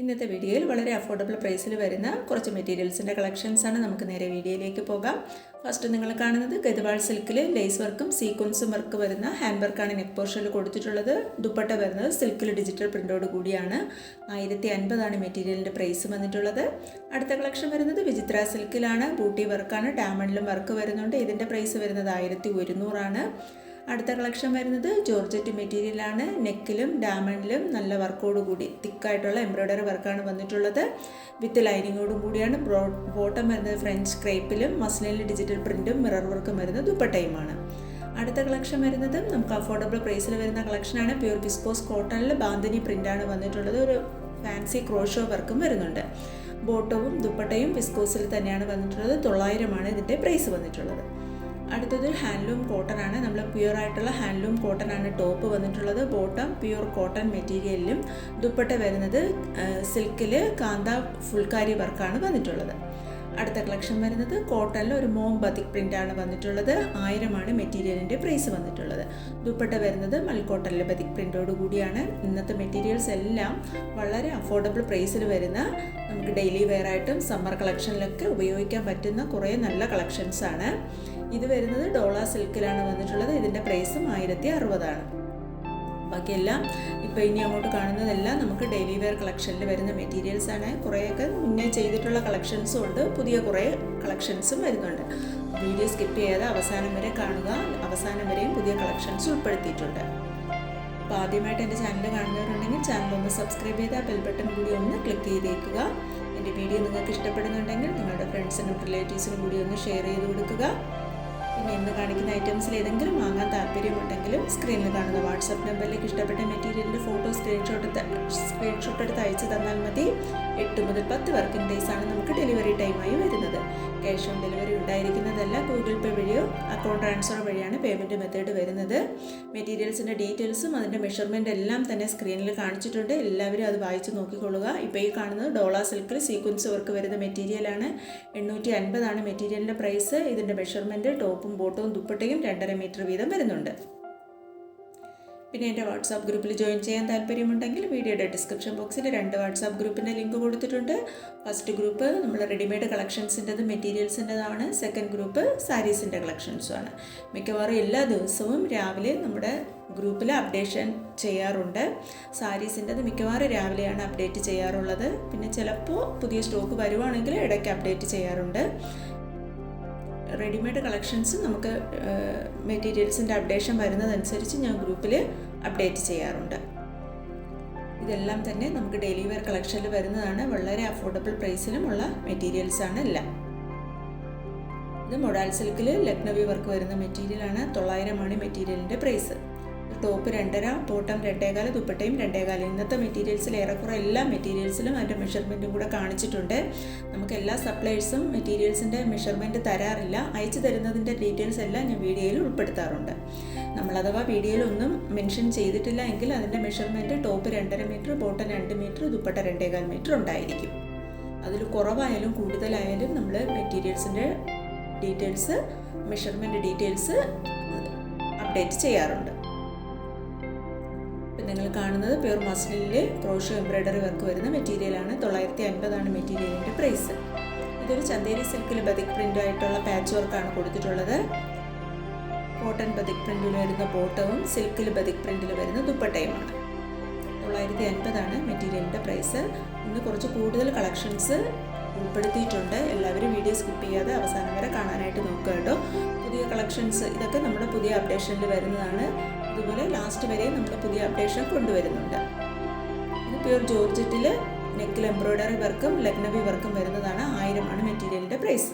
ഇന്നത്തെ വീഡിയോയിൽ വളരെ അഫോർഡബിൾ പ്രൈസിൽ വരുന്ന കുറച്ച് മെറ്റീരിയൽസിന്റെ കളക്ഷൻസാണ് നമുക്ക് നേരെ വീഡിയോയിലേക്ക് പോകാം. ഫസ്റ്റ് നിങ്ങൾ കാണുന്നത് ഗതിവാൾ സിൽക്കിൽ ലേസ് വർക്കും സീക്വൻസും വർക്ക് വരുന്ന ഹാൻഡ് വർക്കാണ് നെക്ക് പോർഷനിൽ കൊടുത്തിട്ടുള്ളത്. ദുപ്പട്ട വരുന്നത് സിൽക്കിൽ ഡിജിറ്റൽ പ്രിന്റോട് കൂടിയാണ്. ആയിരത്തി അൻപതാണ് മെറ്റീരിയലിന്റെ പ്രൈസ് വന്നിട്ടുള്ളത്. അടുത്ത കളക്ഷൻ വരുന്നത് വിചിത്ര സിൽക്കിലാണ്. ബൂട്ടി വർക്കാണ് ഡയമണ്ടിലും വർക്ക് വരുന്നുണ്ട്. ഇതിന്റെ പ്രൈസ് വരുന്നത് ആയിരത്തി ഒരുന്നൂറാണ് അടുത്ത കളക്ഷൻ വരുന്നത് ജോർജറ്റ് മെറ്റീരിയലാണ് നെക്കിലും ഡാമണിലും നല്ല വർക്കോട് കൂടി തിക്കായിട്ടുള്ള എംബ്രോയ്ഡറി വർക്കാണ് വന്നിട്ടുള്ളത്. വിത്ത് ലൈനിങ്ങോടും കൂടിയാണ്. ബ്രോ ബോട്ടം വരുന്നത് ഫ്രഞ്ച് ക്രേപ്പിലും മസ്ലിനിൽ ഡിജിറ്റൽ പ്രിന്റും മിറർ വർക്കും വരുന്നത് ദുപ്പട്ടയുമാണ് അടുത്ത കളക്ഷൻ വരുന്നത് നമുക്ക് അഫോർഡബിൾ പ്രൈസിൽ വരുന്ന കളക്ഷനാണ് പ്യൂർ ബിസ്കോസ് കോട്ടണിൽ ബാന്തിനി പ്രിന്റാണ് വന്നിട്ടുള്ളത്. ഒരു ഫാൻസി ക്രോഷോ വർക്കും വരുന്നുണ്ട്. ബോട്ടവും ദുപ്പട്ടയും വിസ്കോസിൽ തന്നെയാണ് വന്നിട്ടുള്ളത്. തൊള്ളായിരമാണ് ഇതിന്റെ പ്രൈസ് വന്നിട്ടുള്ളത്. അടുത്തത് ഹാൻഡ്ലൂം കോട്ടൺ ആണ് നമ്മൾ പ്യുവർ ആയിട്ടുള്ള ഹാൻഡ്ലൂം കോട്ടൺ ആണ് ടോപ്പ് വന്നിട്ടുള്ളത്. ബോട്ടം പ്യുവർ കോട്ടൺ മെറ്റീരിയലിലും ദുപ്പട്ട വരുന്നത് സിൽക്കിൽ കാന്ത ഫുൾക്കാരി വർക്കാണ് വന്നിട്ടുള്ളത്. അടുത്ത കളക്ഷൻ വരുന്നത് കോട്ടണിൽ ഒരു മോം ബതിക് പ്രിന്റ് ആണ് വന്നിട്ടുള്ളത്. ആയിരമാണ് മെറ്റീരിയലിന്റെ പ്രൈസ് വന്നിട്ടുള്ളത്. ദുപ്പട്ട വരുന്നത് മൽക്കോട്ടണിൽ ബതിക് പ്രിന്റോട് കൂടിയാണ്. ഇന്നത്തെ മെറ്റീരിയൽസ് എല്ലാം വളരെ അഫോർഡബിൾ പ്രൈസിൽ വരുന്ന നമുക്ക് ഡെയിലി വെയർ ആയിട്ടും സമ്മർ കളക്ഷനിലൊക്കെ ഉപയോഗിക്കാൻ പറ്റുന്ന കുറേ നല്ല കളക്ഷൻസ് ആണ് ഇത് വരുന്നത് ഡോള സിൽക്കിലാണ് വന്നിട്ടുള്ളത്. ഇതിന്റെ പ്രൈസും ആയിരത്തി അറുപതാണ് ബാക്കിയെല്ലാം ഇപ്പോൾ ഇനി അങ്ങോട്ട് കാണുന്നതെല്ലാം നമുക്ക് ഡെയിലി വെയർ കളക്ഷനിൽ വരുന്ന മെറ്റീരിയൽസ് ആണ്. കുറേയൊക്കെ മുന്നേ ചെയ്തിട്ടുള്ള കളക്ഷൻസും ഉണ്ട്. പുതിയ കുറേ കളക്ഷൻസും വരുന്നുണ്ട്. വീഡിയോ സ്കിപ്പ് ചെയ്യാതെ അവസാനം വരെ കാണുക. അവസാനം വരെയും പുതിയ കളക്ഷൻസ് ഉൾപ്പെടുത്തിയിട്ടുണ്ട്. അപ്പോൾ ആദ്യമായിട്ട് എന്റെ ചാനൽ കാണുന്നവരുണ്ടെങ്കിൽ ചാനൽ ഒന്ന് സബ്സ്ക്രൈബ് ചെയ്താൽ ബെൽ ബട്ടൺ കൂടി ഒന്ന് ക്ലിക്ക് ചെയ്തേക്കുക. എന്റെ വീഡിയോ നിങ്ങൾക്ക് ഇഷ്ടപ്പെടുന്നുണ്ടെങ്കിൽ നിങ്ങളുടെ ഫ്രണ്ട്സിനും റിലേറ്റീവ്സിനും കൂടി ഒന്ന് ഷെയർ ചെയ്ത് കൊടുക്കുക. പിന്നെ ഇന്ന് കാണിക്കുന്ന ഐറ്റംസിൽ ഏതെങ്കിലും വാങ്ങാൻ താല്പര്യമുണ്ടെങ്കിലും സ്ക്രീനിൽ കാണുന്ന വാട്സപ്പ് നമ്പറിലേക്ക് ഇഷ്ടപ്പെട്ട മെറ്റീരിയലിന്റെ ഫോട്ടോ സ്ക്രീൻഷോട്ട് സ്ക്രീൻഷോട്ട് എടുത്ത് അയച്ചു തന്നാൽ മതി. എട്ട് മുതൽ പത്ത് വർക്കിംഗ് ഡേയ്സ് ആണ് നമുക്ക് ഡെലിവറി ടൈമായി വരുന്നത്. ക്യാഷ് ഓൺ ഡെലിവറി ഉണ്ടായിരിക്കുന്നതല്ല ഗൂഗിൾ പേ വഴിയോ അക്കൗണ്ട് ട്രാൻസ്ഫർ വഴിയാണ് പേയ്മെന്റ് മെത്തേഡ് വരുന്നത്. മെറ്റീരിയൽസിന്റെ ഡീറ്റെയിൽസും അതിന്റെ മെഷർമെന്റ് എല്ലാം തന്നെ സ്ക്രീനിൽ കാണിച്ചിട്ടുണ്ട്. എല്ലാവരും അത് വായിച്ച് നോക്കിക്കൊള്ളുക. ഇപ്പോൾ ഈ കാണുന്നത് ഡോള സിൽക്കിൽ സീക്വൻസ് വർക്ക് വരുന്ന മെറ്റീരിയലാണ് എണ്ണൂറ്റി അൻപതാണ് മെറ്റീരിയലിന്റെ പ്രൈസ് ഇതിന്റെ മെഷർമെന്റ് ടോപ്പും ബോട്ടവും ദുപ്പട്ടയും രണ്ടര മീറ്റർ വീതം വരുന്നുണ്ട്. പിന്നെ എന്റെ വാട്സാപ്പ് ഗ്രൂപ്പിൽ ജോയിൻ ചെയ്യാൻ താല്പര്യമുണ്ടെങ്കിൽ വീഡിയോയുടെ ഡിസ്ക്രിപ്ഷൻ ബോക്സിൽ രണ്ട് വാട്സാപ്പ് ഗ്രൂപ്പിന്റെ ലിങ്ക് കൊടുത്തിട്ടുണ്ട്. ഫസ്റ്റ് ഗ്രൂപ്പ് നമ്മൾ റെഡിമെയ്ഡ് കളക്ഷൻസിന്റെതും മെറ്റീരിയൽസിന്റെതാണ്. സെക്കൻഡ് ഗ്രൂപ്പ് സാരീസിന്റെ കളക്ഷൻസുമാണ്. മിക്കവാറും എല്ലാ ദിവസവും രാവിലെ നമ്മുടെ ഗ്രൂപ്പിൽ അപ്ഡേഷൻ ചെയ്യാറുണ്ട്. സാരീസിന്റെത് മിക്കവാറും രാവിലെയാണ് അപ്ഡേറ്റ് ചെയ്യാറുള്ളത്. പിന്നെ ചിലപ്പോൾ പുതിയ സ്റ്റോക്ക് വരുവാണെങ്കിൽ ഇടയ്ക്ക് അപ്ഡേറ്റ് ചെയ്യാറുണ്ട്. റെഡിമെയ്ഡ് കളക്ഷൻസ് നമുക്ക് മെറ്റീരിയൽസിന്റെ അപ്ഡേഷൻ വരുന്നതനുസരിച്ച് ഞാൻ ഗ്രൂപ്പിൽ അപ്ഡേറ്റ് ചെയ്യാറുണ്ട്. ഇതെല്ലാം തന്നെ നമുക്ക് ഡെയിലി വെയർ കളക്ഷനിൽ വരുന്നതാണ്. വളരെ അഫോർഡബിൾ പ്രൈസിലുമുള്ള മെറ്റീരിയൽസാണ് എല്ലാം. ഇത് മൊഡാൽ സിൽക്കിൽ ലക്നവി വർക്ക് വരുന്ന മെറ്റീരിയലാണ് തൊള്ളായിരമാണ് മെറ്റീരിയലിന്റെ പ്രൈസ് ടോപ്പ് രണ്ടര ബോട്ടം രണ്ടേകാൽ ദുപ്പട്ടയും രണ്ടേകാൽ. ഇന്നത്തെ മെറ്റീരിയൽസിൽ ഏറെക്കുറെ എല്ലാ മെറ്റീരിയൽസിലും അതിന്റെ മെഷർമെന്റും കൂടെ കാണിച്ചിട്ടുണ്ട്. നമുക്ക് എല്ലാ സപ്ലൈസും മെറ്റീരിയൽസിന്റെ മെഷർമെന്റ് തരാറില്ല. അയച്ചു തരുന്നതിന്റെ ഡീറ്റെയിൽസ് എല്ലാം ഞാൻ വീഡിയോയിൽ ഉൾപ്പെടുത്താറുണ്ട്. നമ്മൾ അഥവാ വീഡിയോയിലൊന്നും മെൻഷൻ ചെയ്തിട്ടില്ല എങ്കിൽ അതിന്റെ മെഷർമെന്റ് ടോപ്പ് രണ്ടര മീറ്റർ ബോട്ടം രണ്ട് മീറ്റർ ദുപ്പട്ട രണ്ടേകാൽ മീറ്റർ ഉണ്ടായിരിക്കും. അതിൽ കുറവായാലും കൂടുതലായാലും നമ്മൾ മെറ്റീരിയൽസിന്റെ ഡീറ്റെയിൽസ് മെഷർമെന്റ് ഡീറ്റെയിൽസ് അപ്ഡേറ്റ് ചെയ്യാറുണ്ട്. നിങ്ങൾ കാണുന്നത് പ്യൂർ മസ്ലിനിൽ ക്രോഷോ എംബ്രോയ്ഡറി വർക്ക് വരുന്ന മെറ്റീരിയലാണ് തൊള്ളായിരത്തി അൻപതാണ് മെറ്റീരിയലിന്റെ പ്രൈസ് ഇതൊരു ചന്തേരി സിൽക്കിൽ ബതിക് പ്രിന്റ് ആയിട്ടുള്ള പാച്ച് വർക്കാണ് കൊടുത്തിട്ടുള്ളത്. കോട്ടൺ ബതിക് പ്രിന്റിൽ വരുന്ന ബോട്ടവും സിൽക്കിൽ ബതിക് പ്രിന്റിൽ വരുന്ന ദുപ്പട്ടയുമാണ് തൊള്ളായിരത്തി അൻപതാണ് മെറ്റീരിയലിന്റെ പ്രൈസ് ഇന്ന് കുറച്ച് കൂടുതൽ കളക്ഷൻസ് ഉൾപ്പെടുത്തിയിട്ടുണ്ട്. എല്ലാവരും വീഡിയോ സ്കിപ്പ് ചെയ്യാതെ അവസാനം വരെ കാണാനായിട്ട് നോക്കുക കേട്ടോ. പുതിയ കളക്ഷൻസ് ഇതൊക്കെ നമ്മുടെ പുതിയ അപ്ഡേഷനിൽ വരുന്നതാണ്. അതുപോലെ ലാസ്റ്റ് വരെ നമ്മൾ പുതിയ അപ്ഡേഷൻ കൊണ്ടുവരുന്നുണ്ട്. ഇത് പ്യൂർ ജോർജറ്റിൽ നെക്കിൽ എംബ്രോയ്ഡറി വർക്കും ലഗ്നവി വർക്കും വരുന്നതാണ് ആയിരമാണ് മെറ്റീരിയലിന്റെ പ്രൈസ്